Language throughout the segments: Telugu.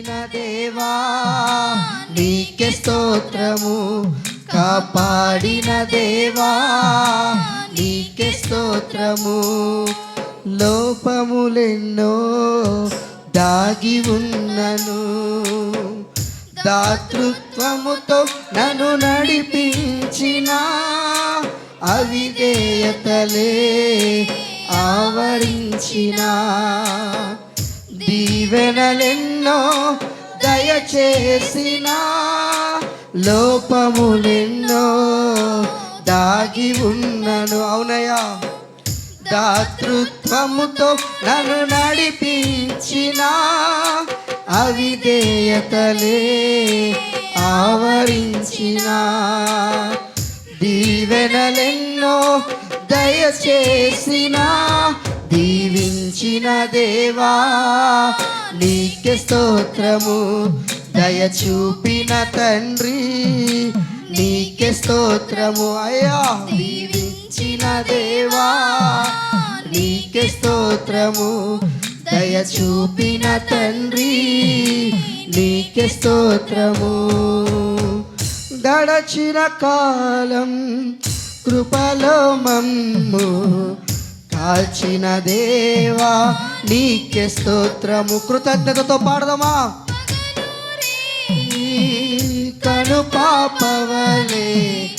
దీవించిన దేవా నీకే స్తోత్రము. కాపాడిన దేవా నీకే స్తోత్రము. లోపములెన్నో దాగి ఉన్నను. దాతృత్వముతో నన్ను నడిపించిన అవిధేయతలే ఆవరించిన. దీవెనలెన్నో దయచేసిన లోపములెన్నో దాగి ఉన్నను. అవునయా దాతృత్వముతో నన్ను నడిపించిన అవిధేయతలే ఆవరించిన. దీవెనలెన్నో దయచేసిన దీవించిన దేవా నీకే స్తోత్రము. దయ చూపిన తండ్రి నీకే స్తోత్రము. అయ్యా దీవించిన దేవా నీకే స్తోత్రము. దయ చూపిన తండ్రి నీకే స్తోత్రము. గడచిన కాలం కృపలో మమ్ము. కాల్చిన దేవా నీకే స్తోత్రము. కృతజ్ఞతతో పాడదామా? కను పాపవలే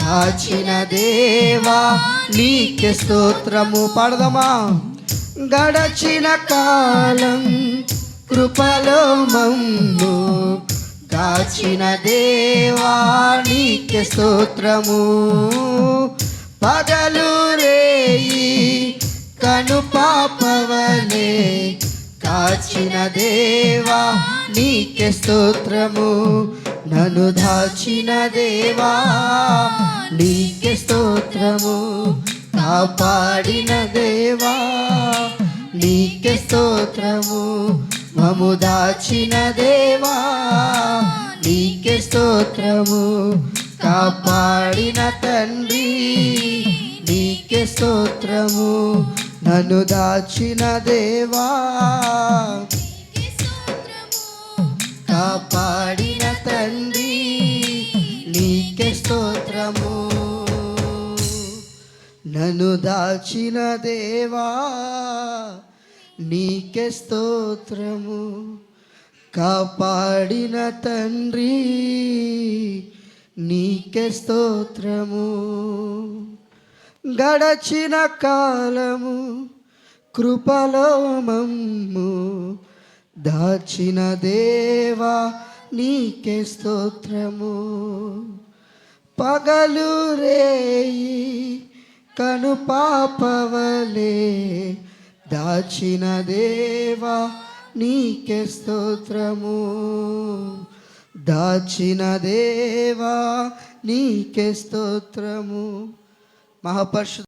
కాచిన దేవా నీకే స్తోత్రము. పాడదామా? గడచిన కాలం కృపలో మమ్ము. కాచిన దేవా నీకే స్తోత్రము. పగలు రేయి కను పాపవలే కాచిన దేవా నీకే స్తోత్రము. నన్ను దాచిన దేవా నీకే స్తోత్రము. కాపాడిన దేవా నీకే స్తోత్రము. మము దాచిన దేవా నీకే స్తోత్రము. కాపాడిన తండ్రి స్తోత్రము నన్ను దాచిన దేవా. కాపాడిన తండ్రి నీకే స్తోత్రము. నన్ను దాచిన దేవా నీకే స్తోత్రము. కాపాడిన తండ్రి నీకే స్తోత్రము. గడచిన కాలము కృపలో మమ్ము దాచిన దేవా నీకే స్తోత్రము. పగలు రేయి కను పాపవలే దాచిన దేవా నీకే స్తోత్రము. దాచిన దేవా నీకే స్తోత్రము. Mahaparsh